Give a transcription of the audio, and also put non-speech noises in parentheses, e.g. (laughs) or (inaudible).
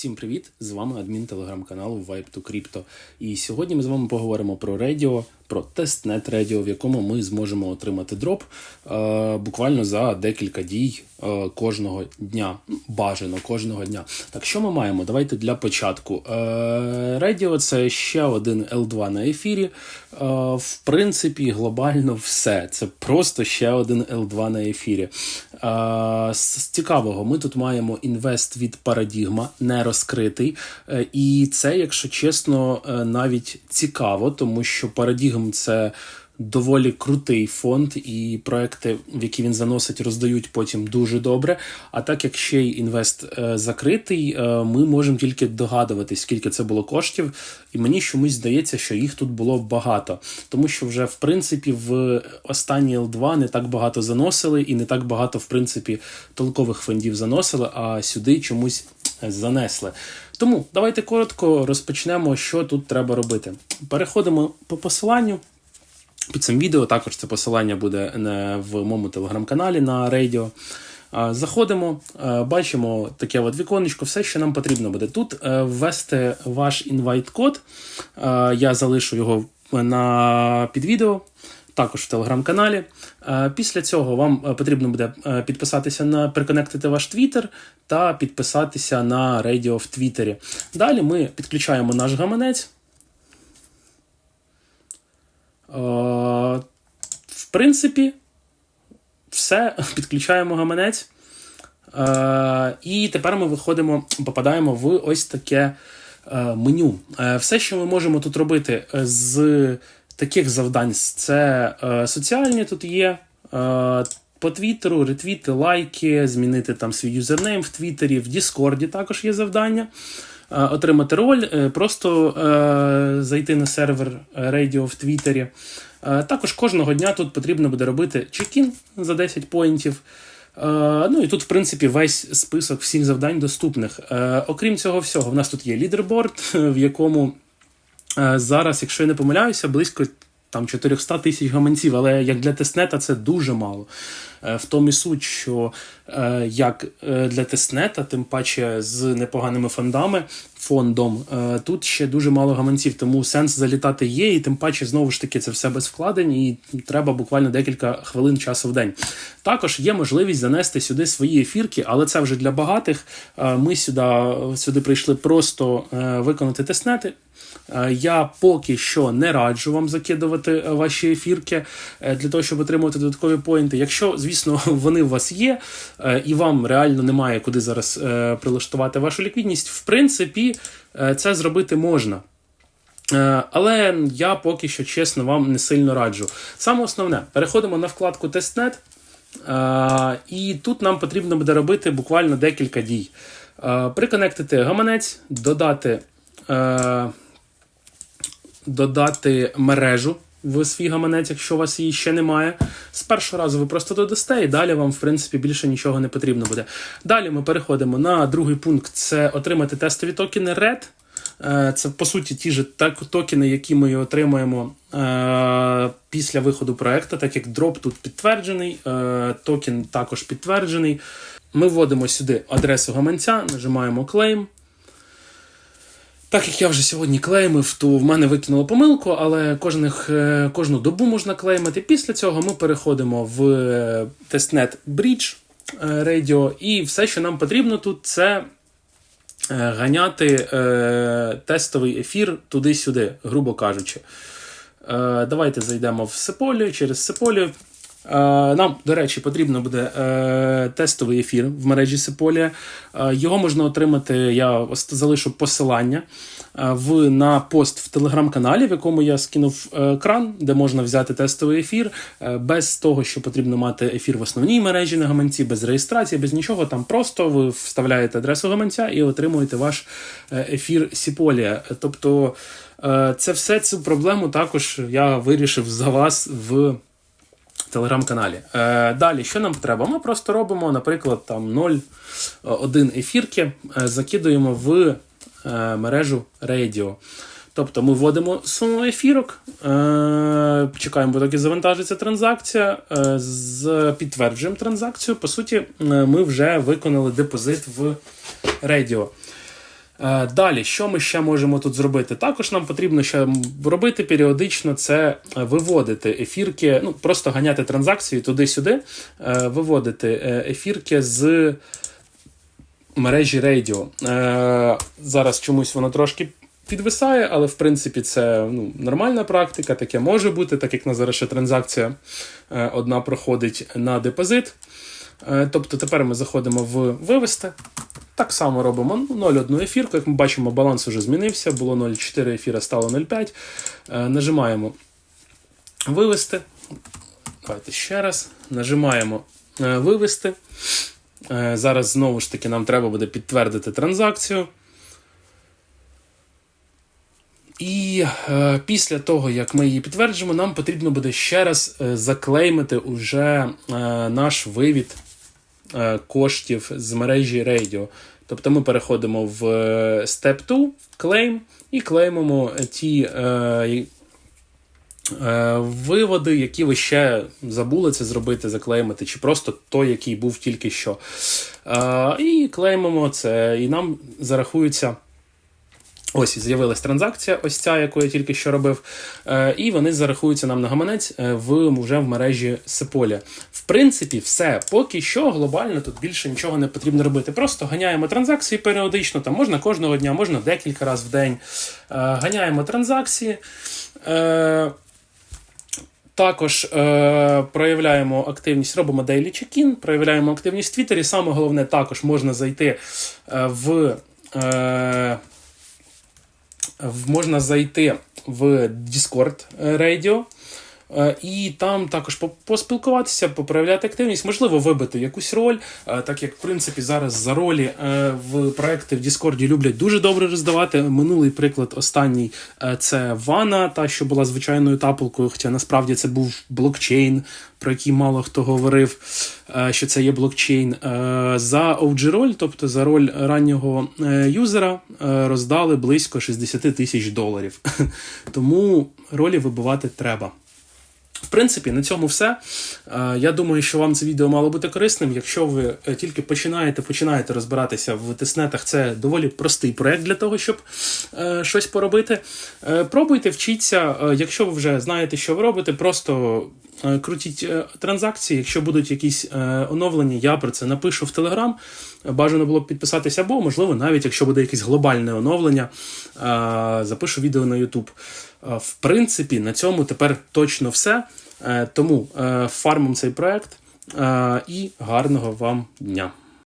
Всім привіт! З вами адмін телеграм-каналу Vibe to Crypto. І сьогодні ми з вами поговоримо про радіо, про тестнет радіо, в якому ми зможемо отримати дроп е, буквально за декілька дій е, кожного дня. Бажано кожного дня. Так, що ми маємо? Давайте для початку. Е, це ще один L2 на ефірі. Е, в принципі, глобально все. Це просто ще один L2 на ефірі. Е, з цікавого, ми тут маємо інвест від Парадігма, не розкритий. Е, І це, якщо чесно, е, навіть цікаво, тому що Парадігм це. Доволі крутий фонд, і проекти, в які він заносить, роздають потім дуже добре. А так як ще й інвест е, закритий, е, ми можемо тільки догадуватись, скільки це було коштів. І мені чомусь здається, що їх тут було багато, тому що вже в принципі в останні L2 не так багато заносили, і не так багато, в принципі, толкових фондів заносили, а сюди чомусь занесли. Тому давайте коротко розпочнемо, що тут треба робити. Переходимо по посиланню. Під цим відео також це посилання буде не в моєму телеграм-каналі на радіо. Заходимо, бачимо таке от віконечко, все, що нам потрібно буде. Тут е, ввести ваш інвайт-код. Я залишу його на під відео, також в телеграм-каналі. Після цього вам е, потрібно буде е, підписатися на переконектити ваш твіттер та підписатися на радіо в Твіттері. Далі ми підключаємо наш гаманець. Е, В принципі, все, (laughs) підключаємо гаманець. Е, І тепер ми виходимо, попадаємо в ось таке е, меню. Все, що ми можемо тут робити з таких завдань, це соціальні тут є. По Твіттеру, ретвіти, лайки, змінити там свій юзернейм в Твіттері, в Діскорді також є завдання. Е, Отримати роль, е, просто е, зайти на сервер радіо в Твіттері. Також кожного дня тут потрібно буде робити чекін за 10 поінтів. Ну і тут, в принципі, весь список всіх завдань доступних. Окрім цього всього, в нас тут є лідерборд, (laughs) в якому зараз, якщо я не помиляюся, близько там 400 тисяч гаманців, але як для тестнета це дуже мало. Е, В тому і суть, що е, як е, для тестнета, тим паче з непоганими фондами, фондом, тут ще дуже мало гаманців, тому сенс залітати є, і тим паче, знову ж таки, це все без вкладень, і треба буквально декілька хвилин часу в день. Також є можливість занести сюди свої ефірки, але це вже для багатих. Ми сюди, сюди прийшли просто виконати тестнети. Е, Я поки що не раджу вам закидувати е, ваші ефірки е, для того, щоб отримувати додаткові поінти. Якщо, звісно, (laughs) вони у вас є, і вам реально немає куди зараз прилаштувати вашу ліквідність, в принципі, це зробити можна. Але я поки що чесно вам не сильно раджу. Саме основне, переходимо на вкладку Тестнет. І тут нам потрібно буде робити буквально декілька дій. Приконектити гаманець, додати, додати мережу в свій гаманець, якщо у вас її ще немає. З першого разу ви просто додасте, і далі вам, в принципі, більше нічого не потрібно буде. Далі ми переходимо на другий пункт: це отримати тестові токени RED. Е, Це по суті ті ж токени, які ми отримаємо е, після виходу проекту, так як дроп тут підтверджений, е, токен також підтверджений. Ми вводимо сюди адресу гаманця, нажимаємо claim. Так як я вже сьогодні клеймив, то в мене викинуло помилку, але кожних, е, кожну добу можна клеймити. Після цього ми переходимо в е, тестнет Bridge е, Radio, і все, що нам потрібно тут, це е, ганяти е, тестовий ефір туди-сюди, грубо кажучи. Е, давайте зайдемо в Сеполію через Сеполію. Е, Нам, до речі, потрібно буде е, тестовий ефір в мережі Сеполія. Е, Його можна отримати, я залишу посилання в, на пост в телеграм-каналі, в якому я скинув кран, де можна взяти тестовий ефір, без того, що потрібно мати ефір в основній мережі на гаманці, без реєстрації, без нічого. Там просто ви вставляєте адресу гаманця і отримуєте ваш ефір Сіполія. Тобто це все цю проблему також я вирішив за вас в телеграм-каналі. Е, далі, що нам треба? Ми просто робимо, наприклад, там 0,1 ефірки, е, закидуємо в е, мережу Radio. Тобто ми вводимо суму ефірок, е, чекаємо, поки завантажиться транзакція, е, з, підтверджуємо транзакцію. По суті, е, ми вже виконали депозит в Radio. Е, Далі, що ми ще можемо тут зробити? Також нам потрібно ще робити періодично це е, виводити ефірки, ну просто ганяти транзакції туди-сюди, е, виводити ефірки з мережі Радіо. Зараз чомусь воно трошки підвисає, але в принципі це ну, нормальна практика, таке може бути, так як на зараз ще транзакція одна проходить на депозит. Тобто тепер ми заходимо в вивести. Так само робимо ну, 0,1 ефірку. Як ми бачимо, баланс вже змінився. Було 0,4 ефіра, стало 0,5. Е, Нажимаємо вивести. Давайте ще раз. Нажимаємо е, вивести. Е, Зараз знову ж таки нам треба буде підтвердити транзакцію. І е, після того, як ми її підтверджимо, нам потрібно буде ще раз заклеймити уже е, наш вивід коштів з мережі Radio. Тобто ми переходимо в е, Step 2, Claim, і клеймимо ті е, е, виводи, які ви ще забули це зробити, заклеймити, чи просто той, який був тільки що. Е, і клеймимо це, і нам зарахуються. Ось з'явилась транзакція, ось ця, яку я тільки що робив, е, і вони зарахуються нам на гаманець е, в вже в мережі Сеполя. В принципі, все. Поки що глобально тут більше нічого не потрібно робити. Просто ганяємо транзакції періодично, там можна кожного дня, можна декілька разів в день. Е, Ганяємо транзакції. Також е, проявляємо активність, робимо daily check-in, проявляємо активність в Твіттері. Саме головне, також можна зайти в. Е, можна зайти в Discord е, Radio. Е, І там також поспілкуватися, попроявляти активність, можливо, вибити якусь роль, е, так як в принципі зараз за ролі е, в проекти в Діскорді люблять дуже добре роздавати. Минулий приклад, останній це Вана, та що була звичайною тапулкою, хоча насправді це був блокчейн, про який мало хто говорив, що це є блокчейн. За OG роль, тобто за роль раннього юзера, роздали близько 60 тисяч доларів. (laughs) Тому ролі вибивати треба. В принципі, на цьому все. Е, Я думаю, що вам це відео мало бути корисним. Якщо ви е, тільки починаєте починаєте розбиратися в тиснетах, це доволі простий проект для того, щоб е, щось поробити. Пробуйте, вчіться. Якщо ви вже знаєте, що ви робите, просто крутіть е, транзакції. Якщо будуть якісь е, оновлення, я про це напишу в Телеграм. Бажано було б підписатися, або, можливо, навіть якщо буде якесь глобальне оновлення, е, запишу відео на. Е, В принципі, на цьому тепер точно все. Е, Тому фармом цей проект е, і гарного вам дня.